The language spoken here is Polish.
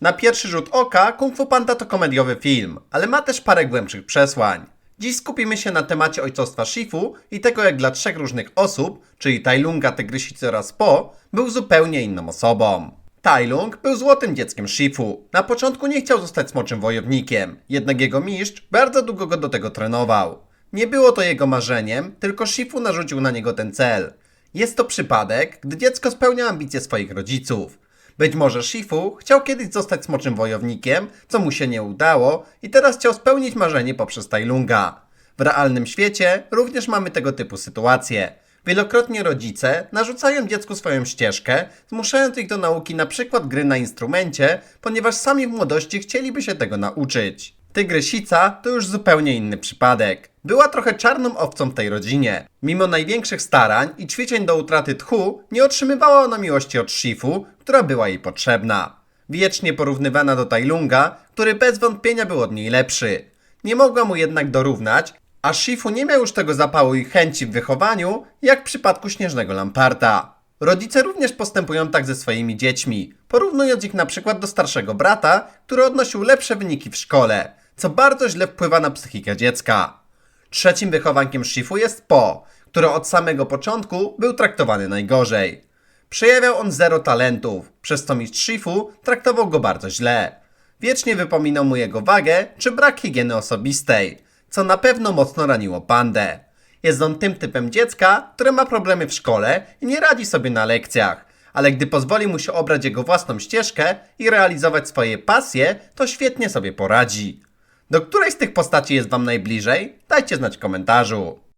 Na pierwszy rzut oka Kung Fu Panda to komediowy film, ale ma też parę głębszych przesłań. Dziś skupimy się na temacie ojcostwa Shifu i tego jak dla trzech różnych osób, czyli Tai Lunga, Tygrysicy oraz Po, był zupełnie inną osobą. Tai Lung był złotym dzieckiem Shifu. Na początku nie chciał zostać smoczym wojownikiem, jednak jego mistrz bardzo długo go do tego trenował. Nie było to jego marzeniem, tylko Shifu narzucił na niego ten cel. Jest to przypadek, gdy dziecko spełnia ambicje swoich rodziców. Być może Shifu chciał kiedyś zostać smoczym wojownikiem, co mu się nie udało i teraz chciał spełnić marzenie poprzez Tai Lunga. W realnym świecie również mamy tego typu sytuacje. Wielokrotnie rodzice narzucają dziecku swoją ścieżkę, zmuszając ich do nauki na przykład gry na instrumencie, ponieważ sami w młodości chcieliby się tego nauczyć. Tygrysica to już zupełnie inny przypadek. Była trochę czarną owcą w tej rodzinie. Mimo największych starań i ćwiczeń do utraty tchu, nie otrzymywała ona miłości od Shifu, która była jej potrzebna. Wiecznie porównywana do Tailunga, który bez wątpienia był od niej lepszy. Nie mogła mu jednak dorównać, a Shifu nie miał już tego zapału i chęci w wychowaniu, jak w przypadku Śnieżnego Lamparta. Rodzice również postępują tak ze swoimi dziećmi, porównując ich na przykład do starszego brata, który odnosił lepsze wyniki w szkole, co bardzo źle wpływa na psychikę dziecka. Trzecim wychowankiem Shifu jest Po, który od samego początku był traktowany najgorzej. Przejawiał on zero talentów, przez co mistrz Shifu traktował go bardzo źle. Wiecznie wypominał mu jego wagę czy brak higieny osobistej, co na pewno mocno raniło pandę. Jest on tym typem dziecka, które ma problemy w szkole i nie radzi sobie na lekcjach, ale gdy pozwoli mu się obrać jego własną ścieżkę i realizować swoje pasje, to świetnie sobie poradzi. Do której z tych postaci jest Wam najbliżej? Dajcie znać w komentarzu.